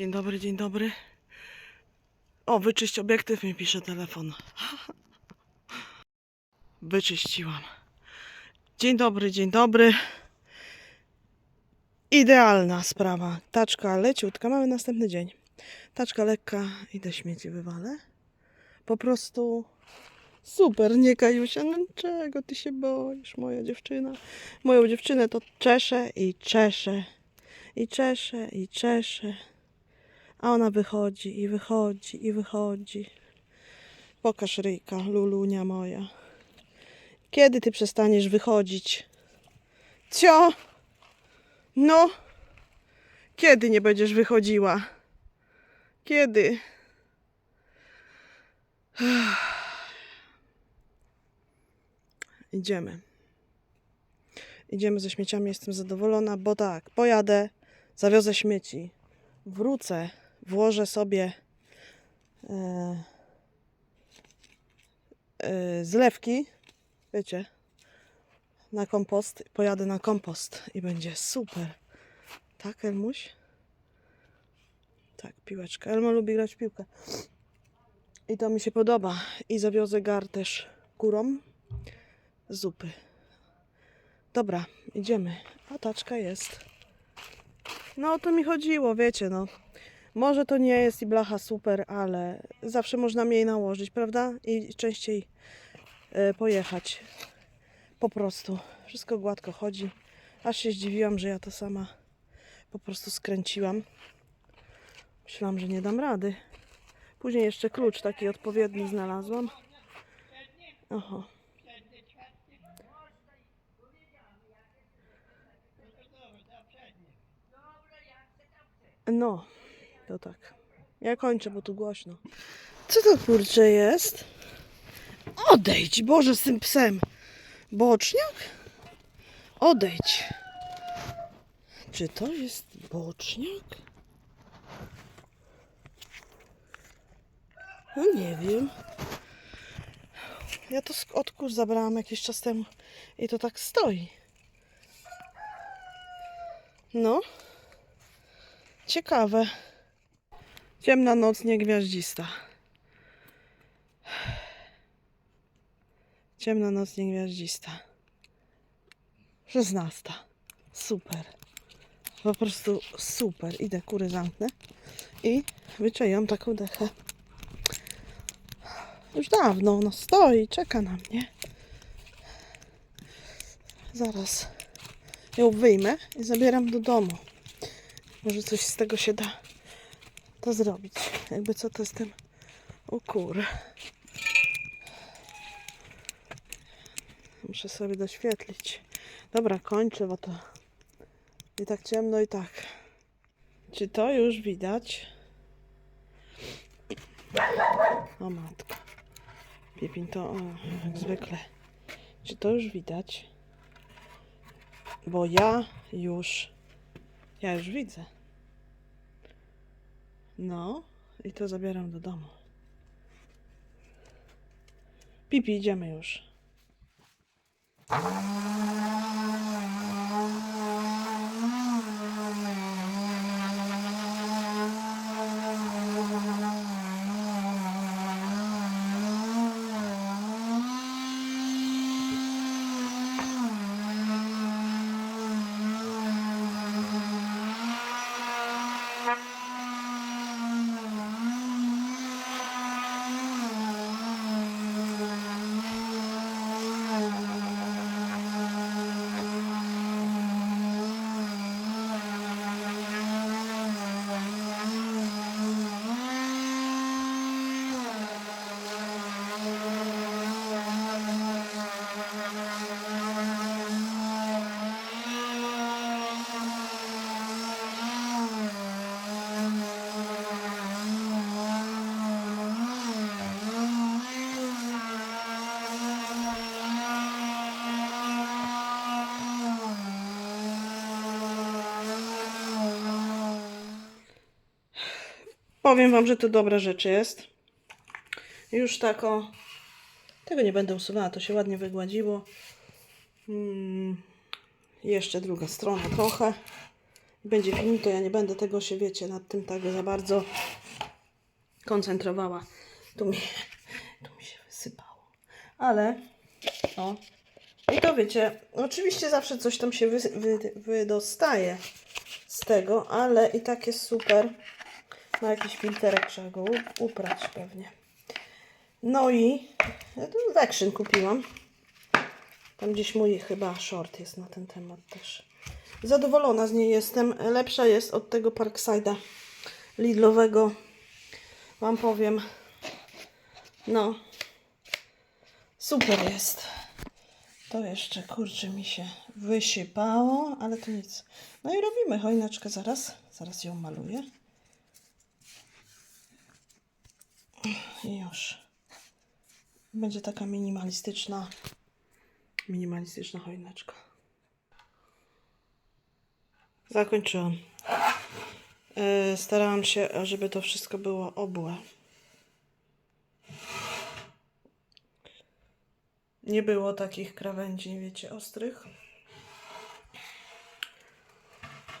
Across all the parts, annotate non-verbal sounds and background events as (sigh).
Dzień dobry, dzień dobry. O, wyczyść obiektyw mi pisze telefon. (laughs) Wyczyściłam. Dzień dobry, dzień dobry. Idealna sprawa. Taczka leciutka. Mamy następny dzień. Taczka lekka. Idę śmieci wywalę. Po prostu super, nie Kajusia. No czego ty się boisz, moja dziewczyna? Moją dziewczynę to czeszę i czeszę. I czeszę, i czeszę. A ona wychodzi, i wychodzi, i wychodzi. Pokaż ryjka, lulunia moja. Kiedy ty przestaniesz wychodzić? Cio! No! Kiedy nie będziesz wychodziła? Kiedy? (sighs) Idziemy. Idziemy ze śmieciami, jestem zadowolona, bo tak, pojadę, zawiozę śmieci, wrócę, włożę sobie e, e, zlewki, wiecie, na kompost, pojadę na kompost i będzie super. Tak, Elmuś? Tak, piłeczka. Elma lubi grać w piłkę. I to mi się podoba. I zawiozę gar też kurom zupy. Dobra, idziemy. A taczka jest. No o to mi chodziło, wiecie, no. Może to nie jest i blacha super, ale zawsze można mniej nałożyć, prawda? I częściej e, pojechać. Po prostu. Wszystko gładko chodzi. Aż się zdziwiłam, że ja to sama po prostu skręciłam. Myślałam, że nie dam rady. Później jeszcze klucz taki odpowiedni znalazłam. Oho. No, to tak. Ja kończę, bo tu głośno. Co to kurcze jest? Odejdź, Boże, z tym psem. Boczniak? Odejdź. Czy to jest boczniak? No nie wiem. Ja to z od kur zabrałam jakiś czas temu i to tak stoi. No. Ciekawe. Ciemna noc, niegwiaździsta. Ciemna noc, niegwiaździsta. 16. Super. Po prostu super. Idę, kury zamknę. I wyczaiłam taką dechę. Już dawno ona stoi, czeka na mnie. Zaraz ją wyjmę i zabieram do domu. Może coś z tego się da to zrobić. Jakby co to jest ten o kur. Muszę sobie doświetlić. Dobra, kończę, bo to i tak ciemno i tak. Czy to już widać? O matko. Piepin to o, jak zwykle. Czy to już widać? Bo ja już ja już widzę. No, i to zabieram do domu. Pipi, idziemy już. Powiem wam, że to dobra rzecz jest. Już tak o... Tego nie będę usuwała, to się ładnie wygładziło. Mm, jeszcze druga strona trochę. będzie film, to ja nie będę tego się, wiecie, nad tym tak za bardzo koncentrowała. Tu mi, tu mi się wysypało. Ale, o. I to wiecie, oczywiście zawsze coś tam się wy, wy, wydostaje z tego, ale i tak jest super. Na jakiś filterek trzeba go uprać pewnie. No i ja tu kupiłam. Tam gdzieś mój chyba short jest na ten temat też. Zadowolona z niej jestem. Lepsza jest od tego Parkside'a Lidlowego. Wam powiem. No. Super jest. To jeszcze, kurczę, mi się wysypało, ale to nic. No i robimy choineczkę zaraz. Zaraz ją maluję. I już. Będzie taka minimalistyczna, minimalistyczna choineczka. Zakończyłam. Yy, starałam się, żeby to wszystko było obłe. Nie było takich krawędzi, wiecie, ostrych.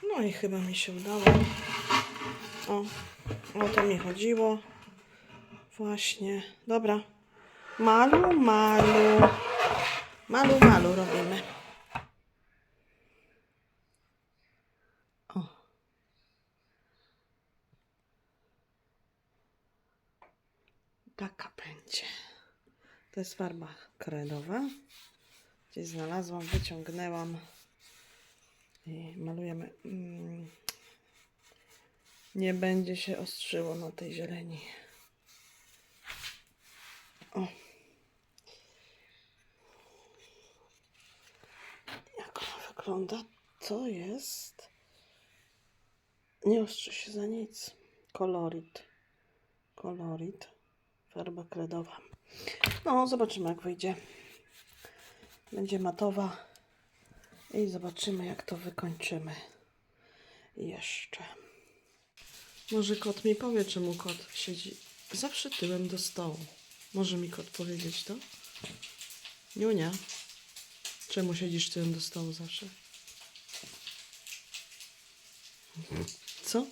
No i chyba mi się udało. O, o to mi chodziło. Właśnie. Dobra. Malu, malu. Malu, malu robimy. O. Taka będzie. To jest farba kredowa. Gdzieś znalazłam, wyciągnęłam. I malujemy. Mm. Nie będzie się ostrzyło na tej zieleni. O. Jak ona wygląda? To jest. Nie ostrzy się za nic. Kolorit. Kolorit. Farba kredowa. No, zobaczymy jak wyjdzie. Będzie matowa. I zobaczymy jak to wykończymy. Jeszcze. Może kot mi powie, czemu kot siedzi zawsze tyłem do stołu. Może mi kot powiedzieć to? Niunia, czemu siedzisz tyłem do stołu zawsze? Co?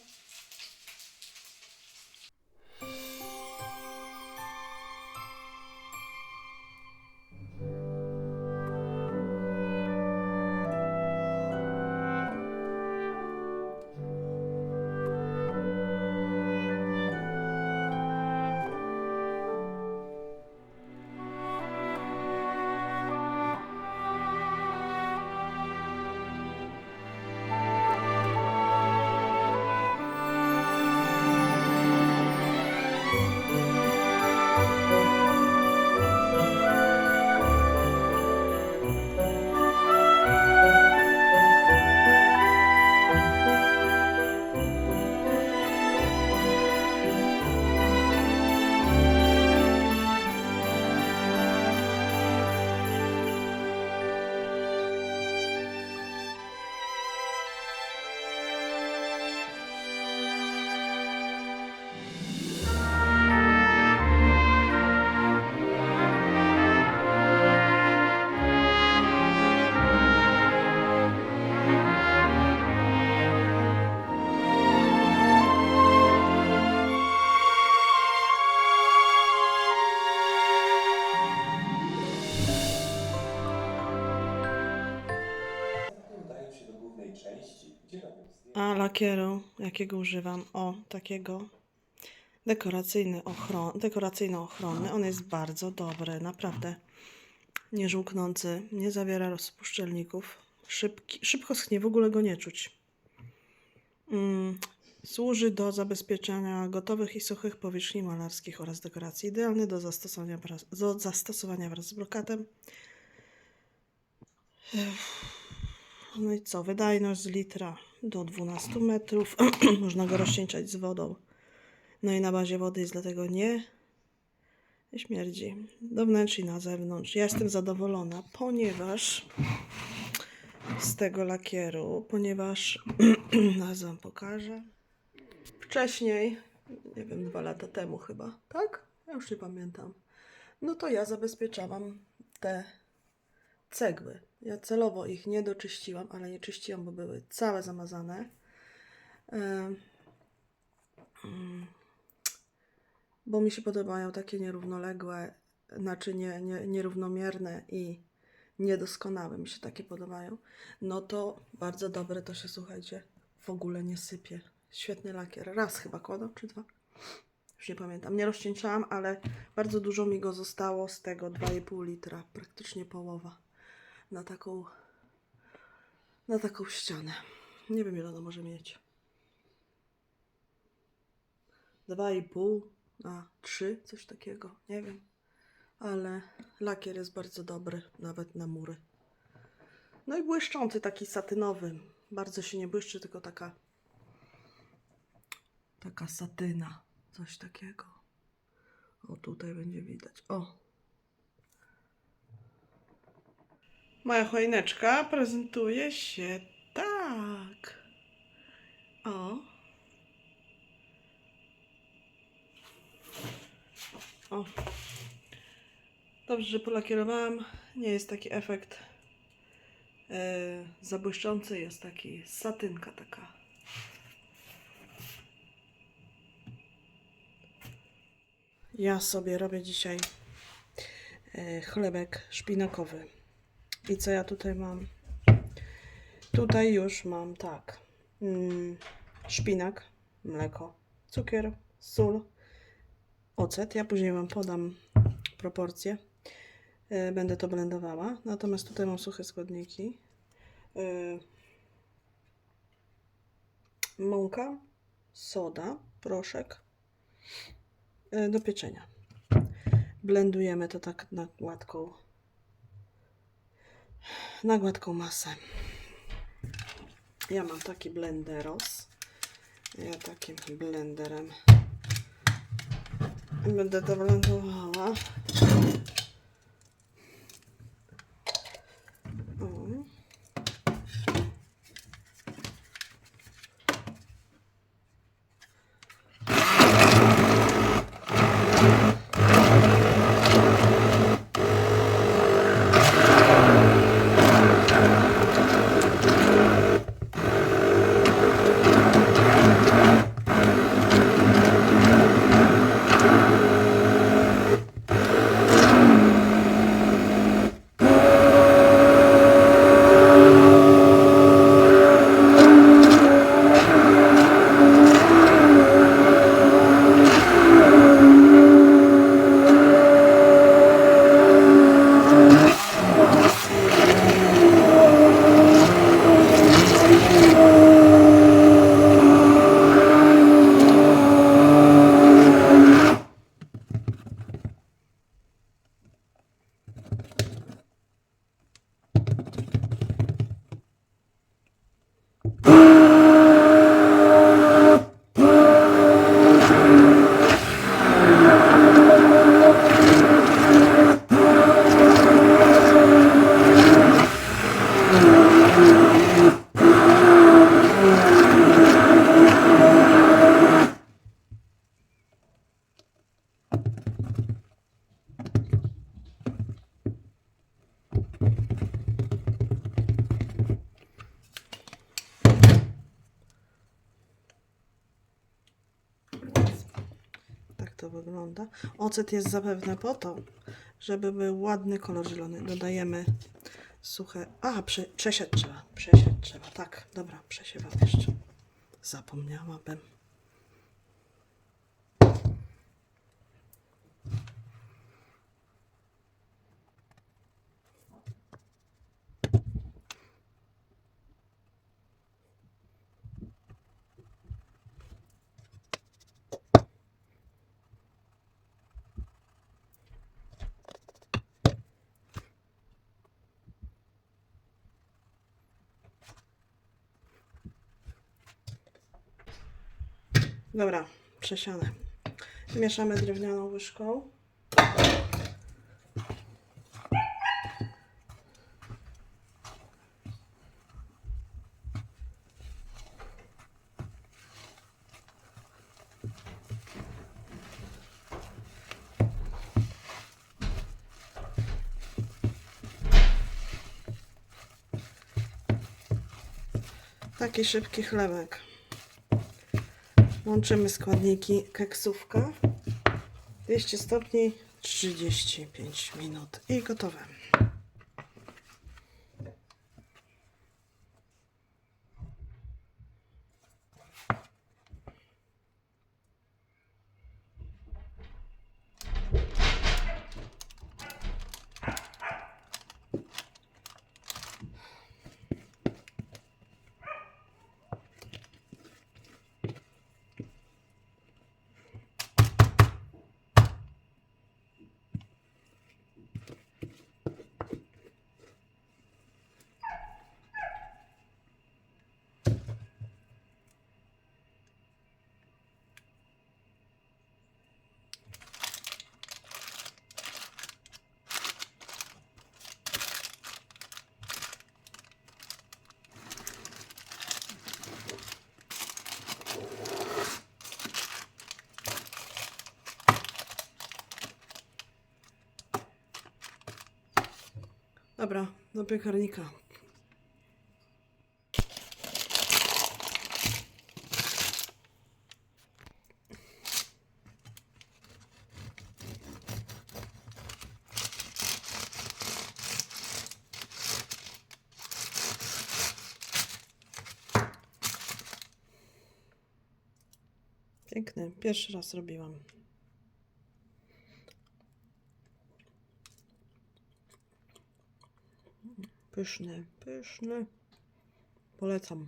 A lakieru, jakiego używam? O, takiego dekoracyjny ochron, dekoracyjno-ochronny. On jest bardzo dobry, naprawdę. Nieżółknący, nie zawiera rozpuszczalników. Szybki, szybko schnie, w ogóle go nie czuć. Mm, służy do zabezpieczenia gotowych i suchych powierzchni malarskich oraz dekoracji. Idealny do zastosowania wraz, do zastosowania wraz z brokatem. No i co? Wydajność z litra do 12 metrów. (clears throat) Można go rozcieńczać z wodą. No i na bazie wody jest dlatego nie śmierdzi. Do wnętrz i na zewnątrz. Ja jestem zadowolona, ponieważ z tego lakieru, ponieważ (clears throat) zaraz wam pokażę. Wcześniej, nie wiem, dwa lata temu chyba, tak? Ja już nie pamiętam. No to ja zabezpieczałam te cegły. Ja celowo ich nie doczyściłam, ale nie czyściłam, bo były całe zamazane. Mm, bo mi się podobają takie nierównoległe, znaczy nie, nie, nierównomierne i niedoskonałe mi się takie podobają, no to bardzo dobre to się, słuchajcie, w ogóle nie sypie. Świetny lakier. Raz chyba kładą, czy dwa? Już nie pamiętam. Nie rozcieńczałam, ale bardzo dużo mi go zostało z tego 2,5 litra. Praktycznie połowa. Na taką, na taką ścianę. Nie wiem, ile ona może mieć. 2,5 na 3, coś takiego. Nie wiem. Ale lakier jest bardzo dobry, nawet na mury. No i błyszczący, taki satynowy. Bardzo się nie błyszczy, tylko taka taka satyna. Coś takiego. O, tutaj będzie widać. O. Moja choineczka prezentuje się tak. O. O. Dobrze, że polakierowałam. Nie jest taki efekt e, zabłyszczący. Jest taki satynka taka. Ja sobie robię dzisiaj e, chlebek szpinakowy. I co ja tutaj mam? Tutaj już mam tak. Mm, szpinak, mleko, cukier, sól, ocet. Ja później Wam podam proporcje. E, Będę to blendowała. Natomiast tutaj mam suche składniki. E, Mąka, soda, proszek e, do pieczenia. Blendujemy to tak na gładką na gładką masę. Ja mam taki blenderos. Ja takim blenderem będę to blendowała. O. Tak to wygląda. Ocet jest zapewne po to, żeby był ładny kolor zielony. Dodajemy suche. A, prze, przesiać trzeba. Przesiać trzeba. Tak, dobra, przesiewam jeszcze. Zapomniałabym. Dobra, przesiane. Mieszamy drewnianą łyżką. Taki szybki chlebek. Łączymy składniki. Keksówka. 200 stopni, 35 minut i gotowe. Dobra, do piekarnika. Piękny, pierwszy raz robiłam. Pyszny, pyszny. Polecam.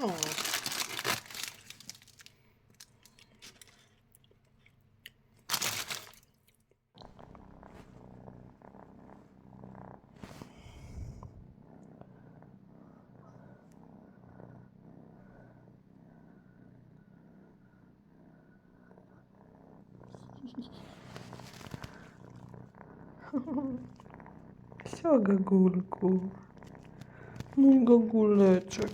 No. Co, Gagulku? Mój gaguleczek.